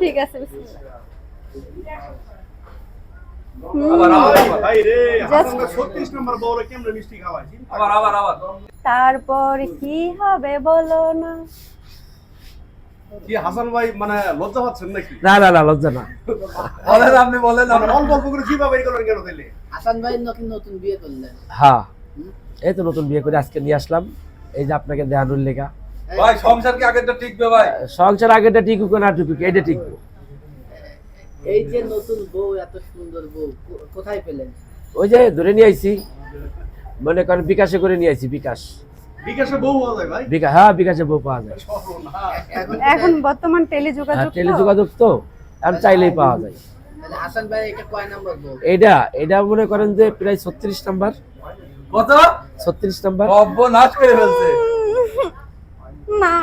ঠিক আছে বিসমিল্লাহ। আবার আবার আবার। ভাই রে Just- হাসান ভাই 36 নম্বর বউরে কেমনে মিষ্টি খাওয়াই চিন্তা আবার আবার আবার। তারপর কি হবে বলো না? কি হাসান ভাই মানে লজ্জা পাচ্ছেন নাকি? না না না লজ্জা না। বলেন আপনি বলেন মানে অল্প অল্প করে জিবা বের করেন কেন তাইলে? হাসান ভাই নাকি নতুন বিয়ে করলেন। হ্যাঁ। এই তো নতুন বিয়ে করে আজকে নিয়ে আসলাম। এই যে আপনাকে দেহানুর লেখা ভাই সংসার কি আগেরটা টিকবে ভাই? সংসার আগেটা টিকুক না টুকুক এটা টিকবো। এই যে নতুন বউ এত সুন্দর বউ কোথায় পেলেন? ওই যে ধরে নিয়ে আইছি মনে করেন বিকাশে করে নিয়ে আইছি বিকাশ। বিকাশে বউ হওয়া যায় ভাই? বিকাশ হ্যাঁ বিকাশে বউ পাওয়া যায়। এখন এখন বর্তমান টেলি হ্যাঁ যোগাযোগ তো। টেলিযোগাযোগ তো এখন চাইলেই পাওয়া যায়। তাহলে হাসান ভাই এটা কয় নাম্বার বউ? এটা এটা মনে করেন যে প্রায় ছত্রিশ নাম্বার। কত? ছত্রিশ নাম্বার। অব্য নাশ করে ফেলছে। না।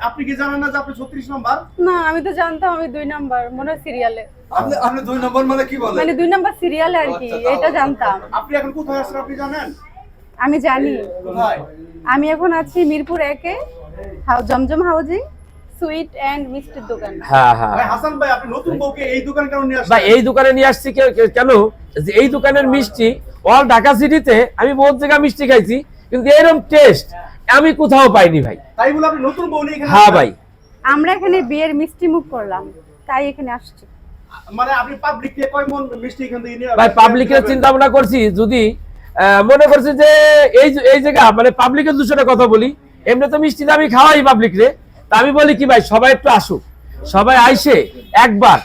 আপনি কি জানেন না যে আপনি 36 নম্বর? না আমি তো জানতাম আমি দুই নাম্বার মনে হয় সিরিয়ালে। আপনি আপনি দুই নম্বর মানে কি বলেন? মানে দুই নাম্বার সিরিয়ালে আর কি আচ্ছা, এটা জানতাম। আপনি এখন কোথায় আছেন আপনি জানেন? আমি জানি। কোথায়? আমি এখন আছি মিরপুর একে হাউ- জমজম হাউজিং সুইট এন্ড মিষ্টির দোকান। হ্যাঁ হ্যাঁ। ভাই হাসান ভাই আপনি নতুন বউকে এই দোকান কেন নিয়ে আসছেন? এই দোকানে নিয়ে আসছি কেন? যে এই দোকানের মিষ্টি অল ঢাকা সিটিতে আমি বহুত জায়গায় মিষ্টি খাইছি কিন্তু এরকম টেস্ট আমি কোথাও পাইনি ভাই। তাই বলে আপনি নতুন বউ নিয়ে হ্যাঁ ভাই। আমরা এখানে বিয়ের মিষ্টি মুখ করলাম তাই এখানে আসছি। মানে আপনি পাবলিক কে কয় মন মিষ্টি এখান থেকে নিয়ে ভাই পাবলিকের চিন্তা ভাবনা করছি যদি মনে করছি যে এই যে- এই জায়গা মানে পাবলিকের দুশোটা কথা বলি এমনি তো মিষ্টি আমি খাওয়াই পাবলিক রে। তা আমি বলি কি ভাই সবাই একটু আসুক। সবাই আইসে একবার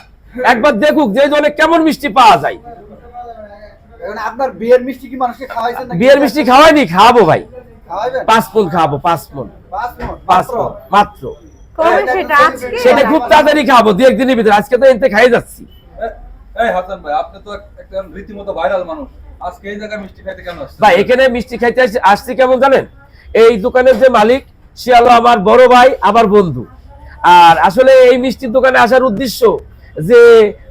একবার দেখুক যে অনেক কেমন মিষ্টি পাওয়া যায়। এখন আপনার বিয়ের মিষ্টি কি মানুষকে খাওয়াইছেন নাকি? বিয়ের মিষ্টি খাওয়াইনি খাওয়াবো ভাই। পাঁচ মন খাওয়াবো পাঁচ মন পাঁচ মন মাত্র? সেটা? খুব তাড়াতাড়ি খাব দু একদিনের ভিতরে। আজকে তো এনতে খাই যাচ্ছি। এই হাসান ভাই আপনি তো একটা রীতিমতো ভাইরাল মানুষ। আজকে এই জায়গায় মিষ্টি খাইতে কেন আসছেন? ভাই এখানে মিষ্টি খাইতে আসছি- কেমন জানেন? এই দোকানের যে মালিক সে হলো আমার বড় ভাই আবার বন্ধু। আর আসলে এই মিষ্টির দোকানে আসার উদ্দেশ্য যে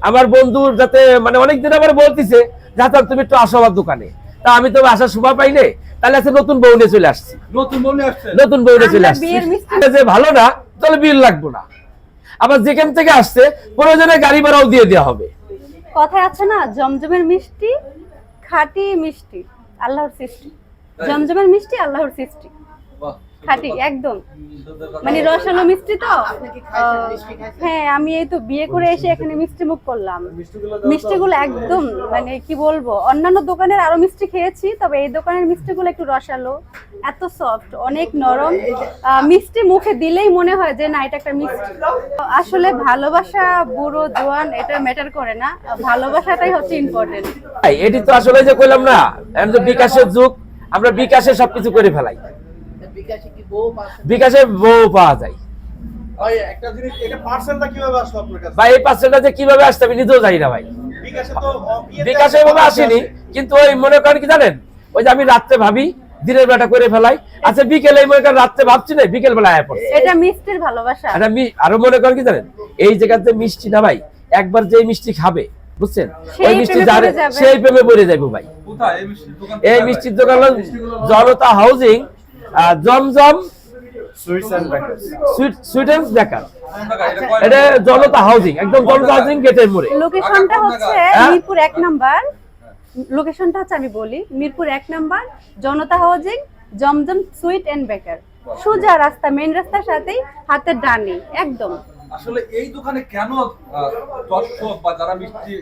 আমার বন্ধু যাতে মানে অনেকদিন আবার বলতেছে যাতে তুমি একটু আসো আমার দোকানে। তা আমি তো আসার শোভা পাইলে তাহলে আছে নতুন বউ নিয়ে চলে আসছি। নতুন বউ নিয়ে চলে আসছি। বিয়ের মিষ্টি- এটা যে ভালো না তাহলে বিল লাগবো না। আবার যেখান থেকে আসছে প্রয়োজনে গাড়ি ভাড়াও দিয়ে দেওয়া হবে। কথা আছে না জমজমের মিষ্টি খাটি মিষ্টি আল্লাহর সৃষ্টি। জমজমের মিষ্টি আল্লাহর সৃষ্টি। বাহ। খাঁটি, একদম। মানে রসালো মিষ্টি তো? হ্যাঁ আমি এই তো বিয়ে করে এসে এখানে মিষ্টি মুখ করলাম। মিষ্টিগুলো একদম মানে কি বলব, অন্যান্য দোকানের আরও মিষ্টি খেয়েছি, তবে এই দোকানের মিষ্টিগুলো একটু রসালো, এত সফট অনেক নরম। মিষ্টি মুখে দিলেই মনে হয় যে না, এটা একটা মিষ্টি। আসলে ভালোবাসা বুড়ো জোয়ান, এটা ম্যাটার করে না। ভালোবাসাটাই হচ্ছে ইম্পর্টেন্ট এটি তো আসলে যে কইলাম না বিকাশের যুগ, আমরা বিকাশে সবকিছু করে ফেলাই। বিকাশে বউ পাওয়া যায়? ভাই একটা জিনিস এটা পার্সেলটা কীভাবে আসলো আপনার কাছে? ভাই এই পার্সেলটা যে কীভাবে আসতে আমি নিজেও জানি না ভাই। বিকাশে তো বিকাশে আসে, আসেনি কিন্তু ওই মনে করেন কি জানেন? ওই যে আমি রাত্রে ভাবি দিনের বেলাটা করে ফেলাই। আচ্ছা বিকেলে মনে করেন রাত্রে ভাবছি না বিকেল বেলা আয়া পড়ছে। এটা মিষ্টির ভালোবাসা। আর আরও মনে করেন কি জানেন? এই জায়গাতে মিষ্টি না ভাই একবার যে মিষ্টি খাবে বুঝছেন? সেই ওই মিষ্টি যারে সেই প্রেমে পড়ে যাব ভাই। এই মিষ্টির দোকান জনতা হাউজিং। জমজম সুইটেন্স বেকার এটা নম্বর? জনতা হাউজিং একদম জনতা হাউজিং গেটের মোড়ে। লোকেশনটা হচ্ছে মিরপুর এক নাম্বার। লোকেশনটা হচ্ছে আমি বলি মিরপুর এক number Janata housing Zamzam sweet and baker সোজা রাস্তা মেন রাস্তার সাথেই হাতের ডানে একদম। আসলে এই দোকানে কেন দর্শক বা যারা মিষ্টি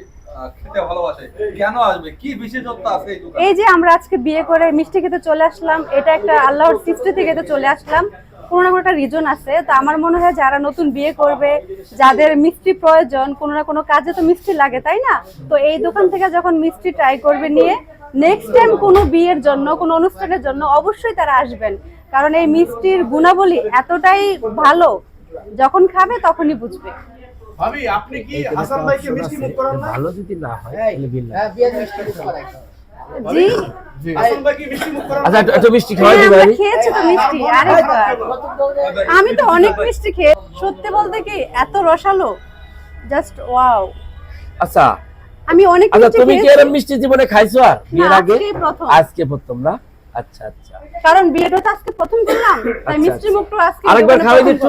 খেতে ভালোবাসে। কেন আসবে? কি বিশেষত্ব আছে এই যে আমরা আজকে বিয়ে করে মিষ্টি খেতে চলে আসলাম, এটা একটা আল্লাহর সৃষ্টি থেকে তো চলে আসলাম। কোনো না কোনো একটা রিজন আছে। তো আমার মনে হয় যারা নতুন বিয়ে করবে, যাদের মিষ্টি প্রয়োজন, কোনো না কোনো কাজে তো মিষ্টি লাগে, তাই না? তো এই দোকান থেকে যখন মিষ্টি ট্রাই করবে নিয়ে নেক্সট টাইম কোনো বিয়ের জন্য, কোনো অনুষ্ঠানের জন্য অবশ্যই তারা আসবেন। কারণ এই মিষ্টির গুণাবলী এতটাই ভালো, যখন খাবে তখনই বুঝবে। ভাবি আপনি কি হাসান ভাইকে মিষ্টি মুখ করান না? ভালো যদি না হয় তাহলে বিল। হ্যাঁ বিয়ের মিষ্টি মুখ করাই জি। হাসান ভাই কি মিষ্টি মুখ করান আচ্ছা একটু- একটু মিষ্টি খাওয়াই ভাই খেয়েছি তো মিষ্টি আরেকবার আমি তো অনেক মিষ্টি খেয়ে সত্যি বলতে কি এত রসালো। Just wow. আচ্ছা। আমি অনেক আচ্ছা তুমি কি এরকম মিষ্টি জীবনে খাইছো আর? বিয়ের আগে? আজকে প্রথম না? আচ্ছা আচ্ছা। কারণ বিয়েটা তো আজকে প্রথম করলাম তাই আচ্ছা, মিষ্টি আচ্ছা। মুখটা আজকে আরেকবার খাওয়াই দিচ্ছ?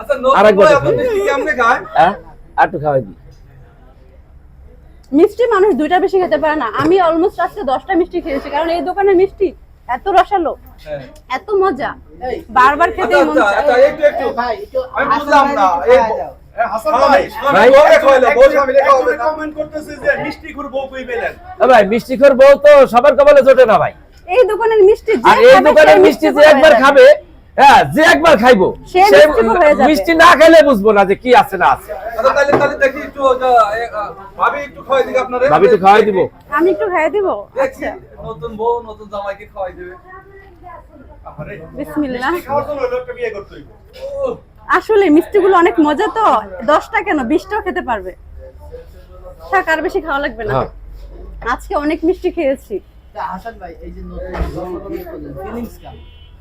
আচ্ছা আরেকবার দেখো। এত মিষ্টি খায় হ্যাঁ? আর একটু খাওয়াই দিই। মিষ্টি মানুষ দুইটা বেশি খেতে পারে না। আমি অলমোস্ট আজকে দশটা মিষ্টি খেয়েছি কারণ এই দোকানে মিষ্টি এত রসালো হ্যাঁ। এত মজা। বারবার খেতে আচ্ছা মন আচ্ছা চায়। আচ্ছা ভাই বউকে খাওয়াইলো, বউ মিষ্টি খোর তো সবার কপালে জোটে না ভাই। এই দোকানের মিষ্টি যে আর এই দোকানের মিষ্টি যে একবার খাবে হ্যাঁ যে একবার খাইবো মিষ্টি না খাইলে বুঝব না যে কি আছে না আছে। আচ্ছা ভাবি একটু খাওয়াই খাওয়াই দিব। আমি একটু খাইয়ে দিব? নতুন বউ নতুন জামাইকে খাওয়াই দেবে। বিসমিল্লাহ। আসলে মিষ্টিগুলো অনেক মজা তো। দশটা কেন? বিশটাও খেতে পারবে। থাক আর বেশি খাওয়া লাগবে না। হ্যাঁ। আজকে অনেক মিষ্টি খেয়েছি। হাসান ভাই এই যে নতুন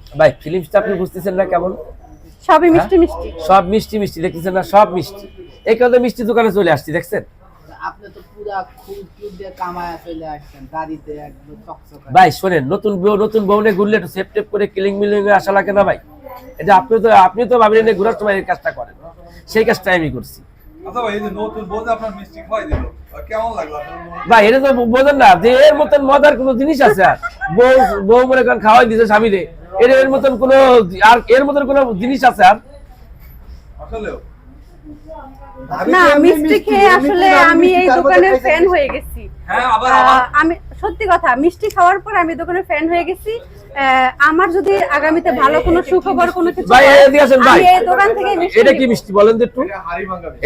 বউ ভাই ফিলিংসটা আপনি বুঝতেছেন না কেমন? সবই মিষ্টি মিষ্টি। সব মিষ্টি মিষ্টি দেখতেছেন না? সব মিষ্টি। এই কারণে মিষ্টি দোকানে চলে আসছি দেখছেন? আপনি তো পুরা খুব খুব দিয়ে কামায় চলে আসছেন গাড়িতে একদম চকচকা। ভাই শোনেন নতুন বউ নতুন বউনে ঘুরলে একটু সেফ টেপ করে কিলিং মিলিং আসা লাগে না ভাই? এটা আপনি তো আপনি তো ভাবি নিয়ে ঘুরার সময় এই কাজটা করেন। সেই কাজটা আমি করছি। আচ্ছা ভাই এই বউ যে আপনার মিষ্টি খাওয়াই দিল কেমন লাগল মনে? এটা তো বোঝেন না যে এর মতন মজার কোনো জিনিস আছে আর। বউ বউ মনে করেন খাওয়াই দিছে স্বামীরে। এর এর মতন কোনো আর এর মতন কোনো জিনিস আছে আর? আসলেও। না মিষ্টি খেয়ে আসলে আমি এই দোকানের ফ্যান হয়ে গেছি। হ্যাঁ আমি সত্যি কথা মিষ্টি খাওয়ার পর আমি দোকানের ফ্যান হয়ে গেছি। আহ, আমার যদি আগামীতে ভালো কোনো সুখবর কোনো কিছু ভাই, এই দোকান থেকে মিষ্টি এটা কি মিষ্টি বলেন তো একটু?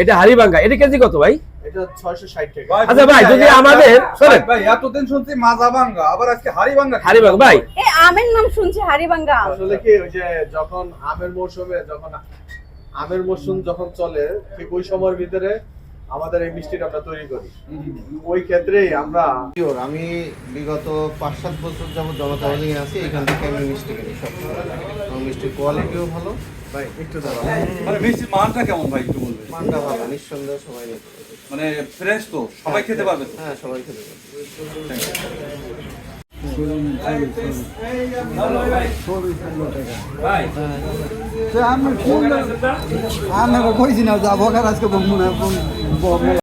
এটা হাড়ি ভাঙা এটা কেজি কত ভাই? এটা 660 টাকা। আচ্ছা ভাই, যদি আমাদের- শোনেন। ভাই এতদিন শুনছি মাজা ভাঙ্গা আবার আজকে হাড়ি ভাঙ্গা হাড়িভাঙ্গা ভাই। এই আমের নাম শুনছি হারিবাঙ্গা আম। আসলে কি ওই যে যখন আমের মৌসুমে যখন আমের মৌসুম যখন চলে ঠিক ওই সময়ের ভিতরে আমাদের এই মিষ্টিটা আমরা তৈরি করি। ওই ক্ষেত্রেই আমরা আমি বিগত পাঁচ সাত বছর যাবত জনতা আছি এখান থেকে আমি মিষ্টি কিনি এবং মিষ্টির কোয়ালিটিও ভালো। ভাই একটু দাঁড়াও। মানে মিষ্টির মানটা কেমন ভাই একটু বলবেন? মানটা ভালো নিঃসন্দেহ সবাই নিতে। মানে ফ্রেশ তো সবাই খেতে পারবে তো? হ্যাঁ সবাই খেতে পারবে। আমি ফোন আমি কইছি না যাব আজকে বন্ধু না